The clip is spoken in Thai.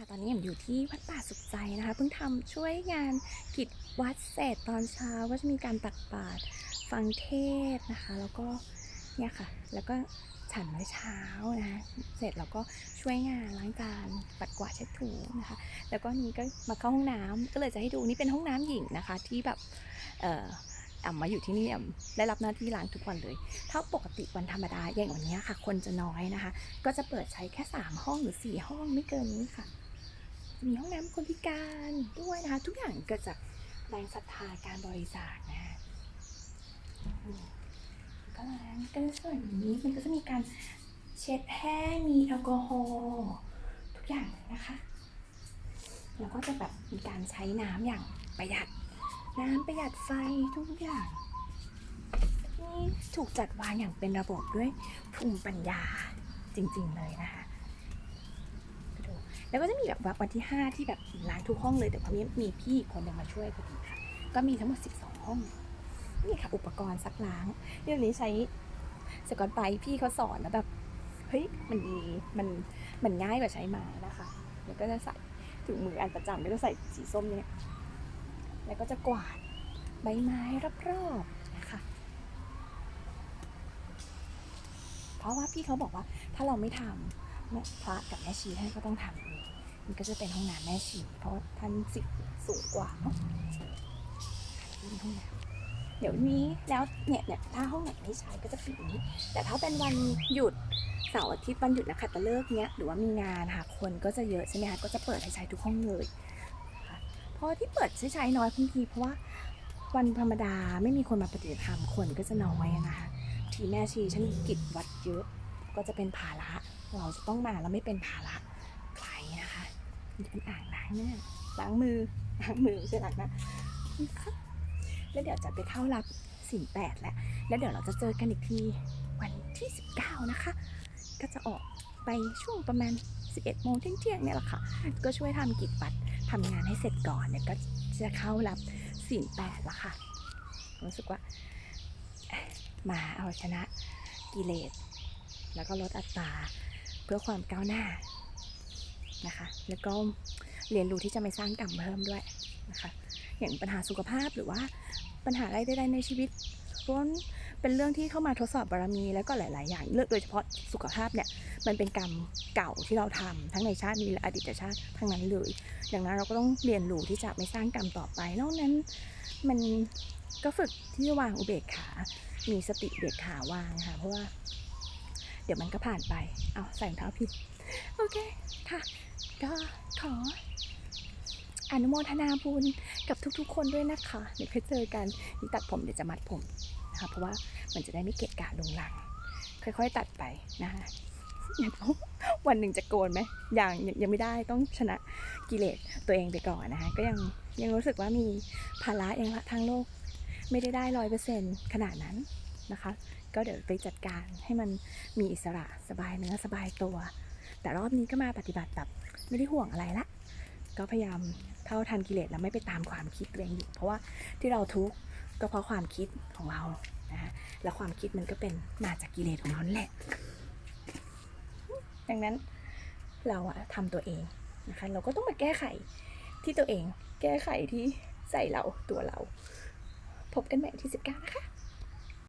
ค่ะ ตอนนี้แอมอยู่ที่วัดป่าสุขใจนะคะเพิ่งทำช่วยงานกิจวัดเสร็จตอนเช้าก็จะมีการตักบาตรฟังเทศนะคะ แล้วก็เนี่ยค่ะ แล้วก็ฉันมื้อเช้านะคะเสร็จแล้วก็ช่วยงานล้างจานปัดกวาดเช็ดถูนะคะ แล้วก็นี้ก็มาเข้าห้องน้ำก็เลยจะให้ดูนี่เป็นห้องน้ำหญิงนะคะ ที่แบบเอ่อแอมมาอยู่ที่นี่แอมได้รับหน้าที่ล้างทุกวันเลย ถ้าปกติวันธรรมดาอย่างวันนี้ค่ะ คนจะน้อยนะคะ ก็จะเปิดใช้แค่ 3 ห้องหรือ 4 ห้องไม่เกินนี้ค่ะ มีห้องน้ำคนพิการด้วยนะคะ ทุกอย่างเกิดจากแรงศรัทธาการบริจาคนะก็ล้างก็ส่วนนี้มันก็จะมีการเช็ดแห้งมีแอลกอฮอล์ทุกอย่างนะคะ แล้วก็จะแบบมีการใช้น้ำอย่างประหยัด น้ำประหยัดไฟทุกอย่างนี่ถูกจัดวางอย่างเป็นระบบด้วยภูมิปัญญาจริงๆเลยนะคะ แล้วก็จะมีแบบวันที่ 5 ที่แบบล้างทุกห้องเลย แต่พอนี้มีพี่คนหนึ่งมาช่วยพอดีค่ะ ก็มีทั้งหมด 12 ห้อง นี่ค่ะ อุปกรณ์ซักล้างเรื่องนี้ใช้สกอตไบพี่เขาสอนแล้วแบบ เฮ้ย มันดี มัน มันง่ายกว่าใช้ไม้นะคะ แล้วก็จะใส่ถุงมืออันประจำแล้วก็ใส่สีส้มเนี่ย แล้วก็จะกวาดใบไม้รอบๆนะคะ เพราะว่าพี่เขาบอกว่าถ้าเราไม่ทำแม่พระกับแม่ชีท่านก็ต้องทำเอง นก็จะเป็นห้องน้ำแม่ชีเพราะท่านสิสูงกว่าเนาะห้องน้ำเดี๋ยวนี้แล้วเนี่ยเนี่ยถ้าห้องไหนไม่ใช้ก็จะปิดนี้ แต่ถ้าเป็นวันหยุดเสาร์อาทิตย์วันหยุดนะคะตะเลิกเนี้ยหรือว่ามีงานค่ะคนก็จะเยอะใช่ไหมคะก็จะเปิดให้ใช้ทุกห้องเลยเพราะที่เปิดใช้ใช้น้อยบางทีเพราะว่าวันธรรมดาไม่มีคนมาปฏิบัติธรรมคนก็จะน้อยนะคะทีแม่ชีฉันกิจวัดเยอะก็จะเป็นภาระ เราจะต้องมาแล้วไม่เป็นภาระใครนะคะ มันจะเป็นอ่างล้างหน้าล้างมือล้างมือไม่ใช่ล้างหน้านะแล้วเดี๋ยวจะไปเข้ารับสิ่งแปดแหละแล้วเดี๋ยวเราจะเจอกันอีกทีวันที่ 19 นะคะ ก็จะออกไปช่วงประมาณ 11โมงเที่ยงเนี่ยแหละค่ะ ก็ช่วยทำกิจวัตรทำงานให้เสร็จก่อนเนี่ยก็จะเข้ารับสิ่งแปดละค่ะ รู้สึกว่า มาเอาชนะกิเลส แล้วก็ลดอัตราเพื่อความก้าวหน้า นะคะ แล้วก็เรียนรู้ที่จะไม่สร้างกรรมเพิ่มด้วยนะคะ อย่างปัญหาสุขภาพหรือว่าปัญหาอะไรใดๆในชีวิตล้นเป็นเรื่องที่เข้ามาทดสอบบารมีแล้วก็หลาย ๆ อย่างเลือกโดยเฉพาะสุขภาพเนี่ยมันเป็นกรรมเก่าที่เราทำทั้งในชาตินี้และอดีตชาติทั้งนั้นเลยดังนั้นเราก็ต้องเรียนรู้ที่จะไม่สร้างกรรมต่อไปนอกนั้นมันก็ฝึกที่จะวางอุเบกขา มีสติเบียดขาวางค่ะเพราะว่า ดี๋ยวมันก็ผ่านไป เอาใส่รองเท้าผิด โอเคค่ะ ก็ขออนุโมทนาบุญกับทุกๆ คนด้วยนะคะ เดี๋ยวค่อยเจอกันนี่ตัดผมเดี๋ยวจะมัดผมนะคะ เพราะว่ามันจะได้ไม่เกะกะลงหลัง ค่อยๆ ตัดไปนะคะวันหนึ่งจะโกนไหมยังยังยังไม่ได้ต้องชนะกิเลสตัวเองไปก่อนนะคะ ก็ยังยังรู้สึกว่ามีภาระยังละทางโลก ไม่ได้ได้ร้อยเปอร์เซ็นขนาดนั้นนะคะ ก็เดี๋ยวไปจัดการให้มันมีอิสระสบายเนื้อสบายตัว แต่รอบนี้ก็มาปฏิบัติแบบไม่ได้ห่วงอะไรละ ก็พยายามเท่าทันกิเลสแล้วไม่ไปตามความคิดตัวเองอยู่ เพราะว่าที่เราทุกข์ก็เพราะความคิดของเรานะแล้วความคิดมันก็เป็นมาจากกิเลสของเราแหละ ดังนั้นเราอะทำตัวเองนะคะ เราก็ต้องมาแก้ไขที่ตัวเอง แก้ไขที่ใส่เราตัวเรา พบกันใหม่ที่ 19 นะคะ